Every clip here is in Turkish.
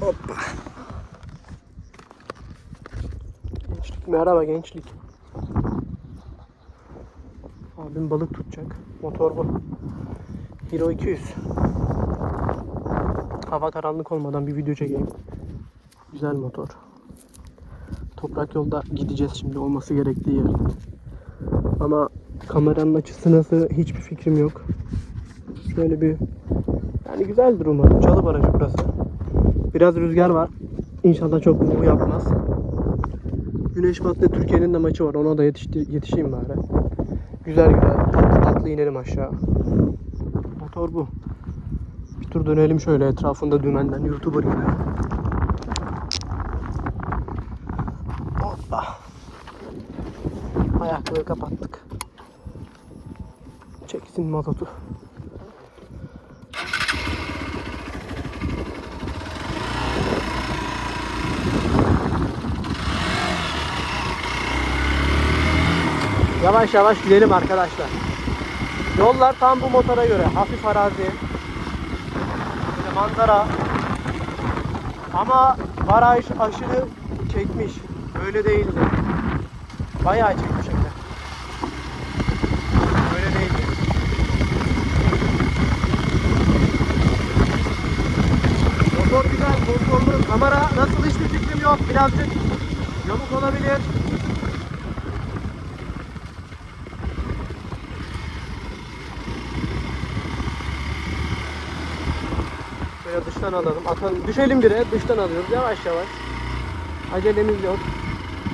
Hoppa. Gençlik merhaba gençlik. Abim balık tutacak. Motor bu. Hero 200. Hava karanlık olmadan bir video çekeyim. Güzel motor. Toprak yolda gideceğiz şimdi olması gerektiği yer. Ama kameranın açısı nasıl hiçbir fikrim yok. Şöyle bir yani güzeldir umarım. Çalı barajı burası. Biraz rüzgar var. İnşallah çok vuvu yapmaz. Güneş battı. Türkiye'nin de maçı var. Ona da yetişti, yetişeyim bari. Güzel güzel. Tatlı tatlı inelim aşağı. Motor bu. Bir tur dönelim şöyle etrafında dümenden. Youtuber gibi. Hoppa. Ayaklığı kapattık. Çeksin mazotu. Yavaş yavaş gidelim arkadaşlar. Yollar tam bu motora göre. Hafif arazi. Böyle manzara. Ama baraj aşırı çekmiş. Öyle değildi. Bayağı çekmiş hem de. Değildi. Motor güzel, konforlu. Kamera nasıl hiçbir fikrim yok. Birazcık yamuk olabilir. Dıştan alalım. Atalım. Düşelim bire. Dıştan alıyoruz. Yavaş yavaş. Acelemiz yok.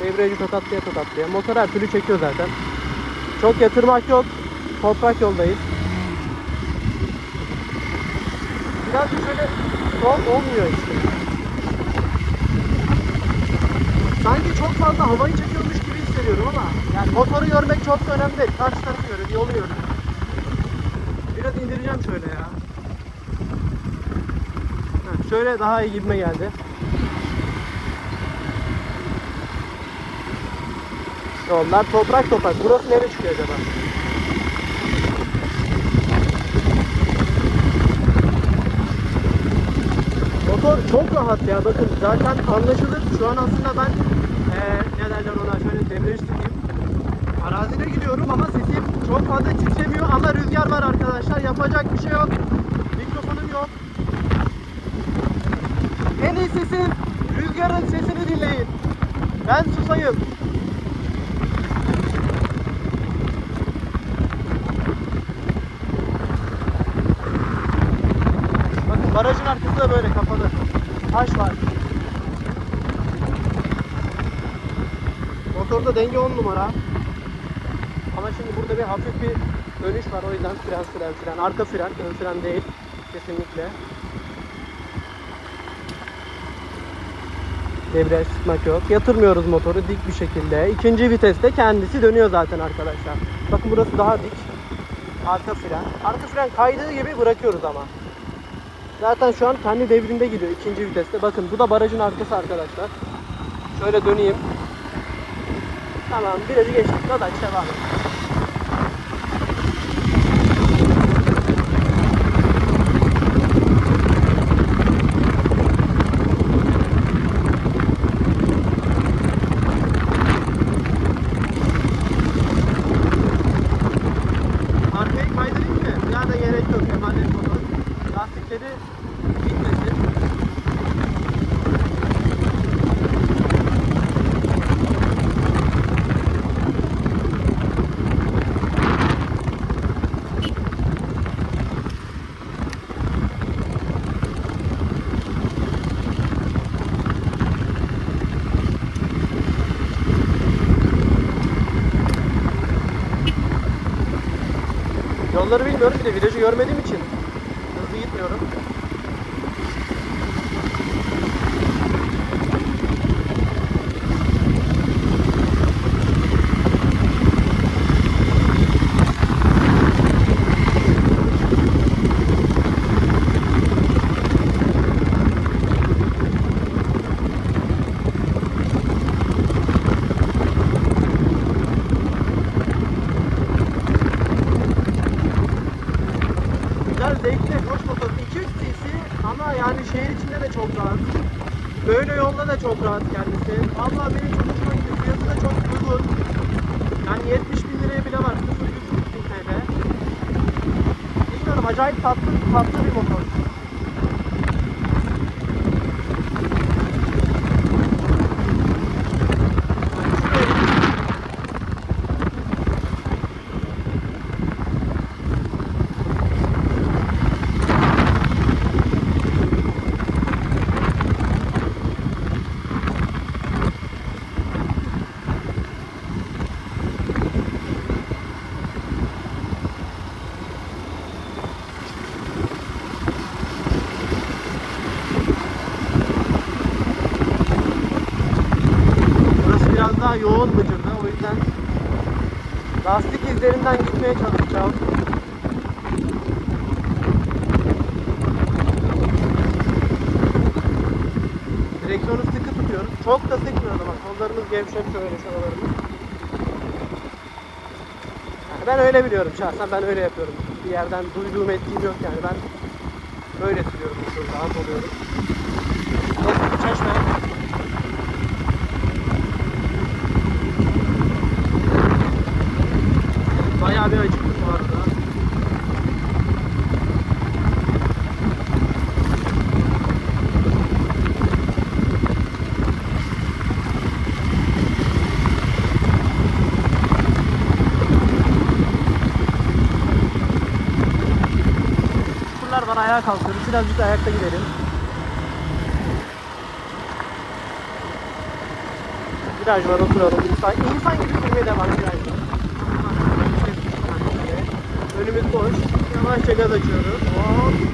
Devreci tokatlaya tokatlaya. Motor her türlü çekiyor zaten. Çok yatırmak yok. Toprak yoldayız. Birazcık şöyle sol olmuyor işte. Sanki çok fazla havayı çekiyormuş gibi hissediyorum ama yani motoru görmek çok da önemli değil. Karşı tarafı görüyorum, yolu görüyorum. Biraz indireceğim şöyle ya. Şöyle daha iyi gibime geldi. Yollar toprak toprak. Burası nereye çıkıyor acaba? Motor çok rahat ya. Bakın zaten anlaşılır. Şu an aslında ben eee ne derler ona şöyle debriyaj tutayım. Arazide gidiyorum ama sesim çok fazla titremiyor ama rüzgar var arkadaşlar. Yapacak bir şey yok. Mikrofonum yok. En iyi sesin rüzgarın sesini dinleyin. Ben susayım. Bakın barajın arkası da böyle kapalı. Taş var. Motorda denge 10 numara. Ama şimdi burada bir hafif bir dönüş var o yüzden fren fren fren. Arka fren, ön fren değil. Kesinlikle. Debriyaj tutmak yok. Yatırmıyoruz motoru dik bir şekilde. İkinci viteste kendisi dönüyor zaten arkadaşlar. Bakın burası daha dik. Arka fren. Arka fren kaydığı gibi bırakıyoruz ama. Zaten şu an kendi devrinde gidiyor ikinci viteste. Bakın bu da barajın arkası arkadaşlar. Şöyle döneyim. Tamam virajı geçtik. Dadaş devam et. Arkayı kaydırayım mı? Ya da gerek yok. Emanet motor. Lastikleri gitmesin. Yolları bilmiyorum bir de virajı görmediğim için zevkli koç motoru 200 cc ama yani şehir içinde de çok rahat. Böyle yolda da çok rahat kendisi. Valla benim çok hoşuma gitti. Fiyatı da çok uygun. Yani 70 bin liraya bile var. 0 100 bin TL. Bilmiyorum acayip tatlı, tatlı bir motor. Lastik izlerinden gitmeye çalışacağım. Direksiyonu sıkı tutuyoruz. Çok da sıkmıyoruz ama kollarımız gevşek şöyle şuralarımız. Yani ben öyle biliyorum şahsen ben öyle yapıyorum. Bir yerden duyduğum ettiğim yok yani ben böyle sürüyorum rahat oluyorum. Eski bir çeşme. Bayağı bir acıktık bu arada. Şuralar var ayağa kalkıyoruz. Birazcık ayakta gidelim. Viraj var oturalım. İnsan, insan gibi sürmeye devam virajda. Önümüz boş. Yavaşça gaz açıyoruz. Hop.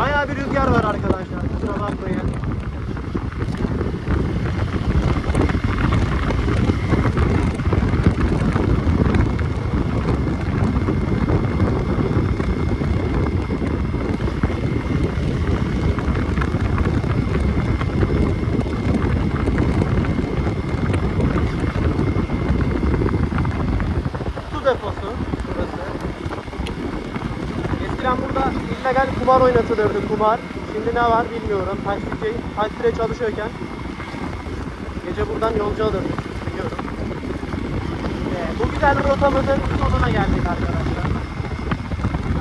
Bayağı bir rüzgar var arkadaşlar. Kusura bakmayın. Su deposu burası. Eskiden illegal kumar oynatılırdı kumar. Şimdi ne var bilmiyorum. Taksici, takside çalışıyorken gece buradan yolcu alırdık biliyorum. Ee, bu güzel rotamızın sonuna geldik arkadaşlar.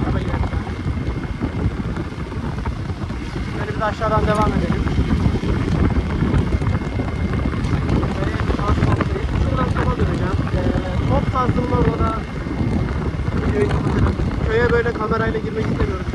Araba inerken. Böyle de aşağıdan devam edelim. Döneceğim. Ee, top videoyu kapatırım. Köye böyle kamerayla girmek istemiyoruz.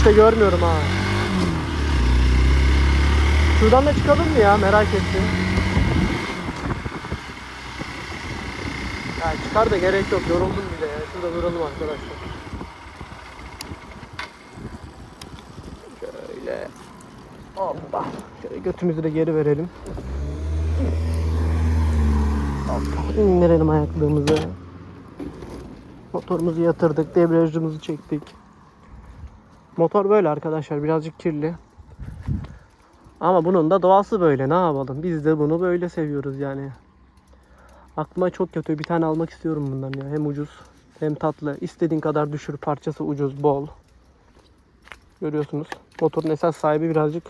Hiç de görmüyorum ha. Şuradan da çıkalım mı ya merak ettim. Ya çıkar da gerek yok yoruldum bile ya. Şurada duralım arkadaşlar. Şöyle. Hoppa. Şöyle götümüzü de geri verelim. Hoppa. İndirelim ayaklığımızı. Motorumuzu yatırdık. Debriyajımızı çektik. Motor böyle arkadaşlar birazcık kirli. Ama bunun da doğası böyle ne yapalım. Biz de bunu böyle seviyoruz yani. Aklıma çok kötü bir tane almak istiyorum bundan ya. Hem ucuz hem tatlı. İstediğin kadar düşür parçası ucuz bol. Görüyorsunuz. Motorun esas sahibi birazcık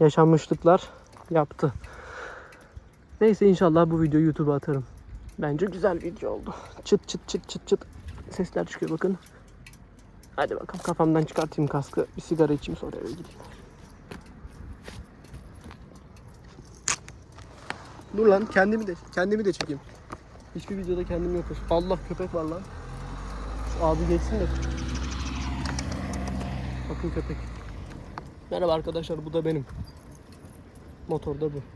yaşanmışlıklar yaptı. Neyse inşallah bu videoyu YouTube'a atarım. Bence güzel video oldu. Çıt çıt çıt çıt çıt sesler çıkıyor bakın. Hadi bakalım kafamdan çıkartayım kaskı. Bir sigara içeyim sonra eve gideyim. Dur lan kendimi de kendimi de çekeyim. Hiçbir videoda kendim yokuz. Allah köpek var lan. Şu abi geçsin de. Bakın köpek. Merhaba arkadaşlar bu da benim. Motor da bu.